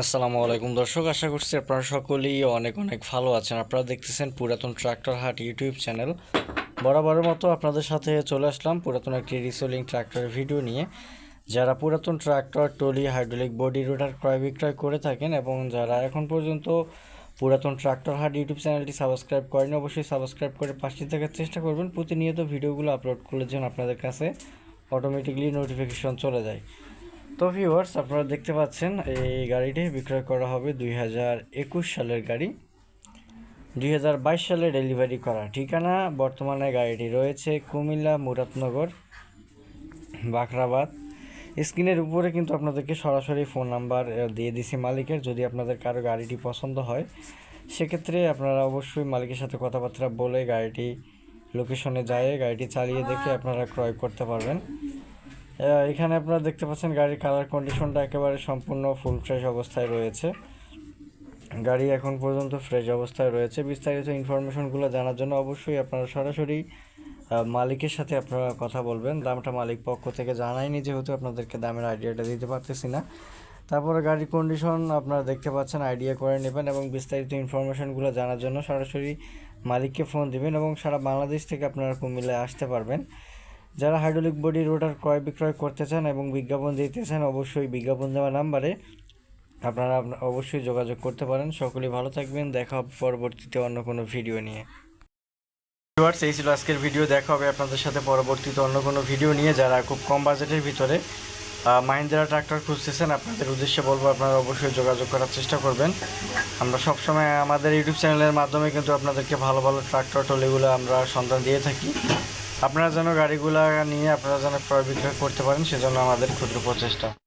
আসসালামু আলাইকুম দর্শক, আশা করছি আপনারা সকলেই অনেক অনেক ভালো আছেন। আপনারা দেখতেছেন পুরাতন ট্রাক্টর হাট ইউটিউব চ্যানেল। বরাবরের মতো আপনাদের সাথে চলে আসলাম পুরাতন একটি রিসোলিং ট্রাক্টরের ভিডিও নিয়ে। যারা পুরাতন tractor trolley hydraulic body rotor ক্রয় বিক্রয় করে থাকেন এবং যারা এখন পর্যন্ত পুরাতন ট্রাক্টর হাট ইউটিউব চ্যানেলটি সাবস্ক্রাইব করেন অবশ্যই সাবস্ক্রাইব করে পাশে থাকার চেষ্টা করবেন। প্রতিনিয়ত ভিডিওগুলো আপলোড করলে যেন আপনাদের কাছে অটোমেটিকলি নোটিফিকেশন চলে যায়। তো ভিউয়ার্স আপনারা দেখতে পাচ্ছেন, এই গাড়িটি বিক্রয় করা হবে দুই হাজার একুশ সালের গাড়ি। দুই হাজার বাইশ সালে ডেলিভারি করা। ঠিকানা, বর্তমানে গাড়িটি রয়েছে কুমিল্লা মুরাদনগর বাখরাবাদ স্ক্রিনের উপরে কিন্তু আপনাদেরকে সরাসরি ফোন নাম্বার দিয়ে দিছি মালিকের। যদি আপনাদের কারও গাড়িটি পছন্দ হয়, সেক্ষেত্রে আপনারা অবশ্যই মালিকের সাথে কথাবার্তা বলে গাড়িটি লোকেশনে যায়, গাড়িটি চালিয়ে দেখে আপনারা ক্রয় করতে পারবেন। এখানে আপনারা দেখতে পাচ্ছেন গাড়ির কালার কন্ডিশনটা একেবারে সম্পূর্ণ ফুল ফ্রেশ অবস্থায় রয়েছে। গাড়ি এখন পর্যন্ত ফ্রেশ অবস্থায় রয়েছে। বিস্তারিত ইনফরমেশনগুলো জানার জন্য অবশ্যই আপনারা সরাসরি মালিকের সাথে আপনারা কথা বলবেন। দামটা মালিক পক্ষ থেকে জানায়নি, যেহেতু আপনাদেরকে দামের আইডিয়াটা দিতে পারতেছি না। তারপরে গাড়ির কন্ডিশন আপনারা দেখতে পাচ্ছেন আইডিয়া করে নেবেন এবং বিস্তারিত ইনফরমেশনগুলো জানার জন্য সরাসরি মালিককে ফোন দিবেন এবং সারা বাংলাদেশ থেকে আপনারা কুমিল্লায় আসতে পারবেন। যারা হাইড্রোলিক বডি রোটার ক্রয় বিক্রয় করতে চান এবং বিজ্ঞাপন দিতে চান অবশ্যই বিজ্ঞাপন দেওয়া নাম্বারে আপনারা অবশ্যই যোগাযোগ করতে পারেন। সকলেই ভালো থাকবেন। দেখা হবে পরবর্তীতে অন্য কোনো ভিডিও নিয়ে। ভিউয়ার্স, এই ছিল আজকের ভিডিও দেখা হবে আপনাদের সাথে পরবর্তীতে অন্য কোনো ভিডিও নিয়ে। যারা খুব কম বাজেটের ভিতরে মাহিন্দ্রা ট্রাক্টর খুঁজতেছেন, আপনাদের উদ্দেশ্যে বলব আপনারা অবশ্যই যোগাযোগ করার চেষ্টা করবেন। আমরা সবসময় আমাদের ইউটিউব চ্যানেলের মাধ্যমে কিন্তু আপনাদেরকে ভালো ভালো ট্রাক্টর টলিগুলো আমরা সন্ধান দিয়ে থাকি। আপনারা যেন গাড়িগুলা নিয়ে আপনারা যেন ক্রয় বিক্রয় করতে পারেন সেজন্য আমাদের ক্ষুদ্র প্রচেষ্টা।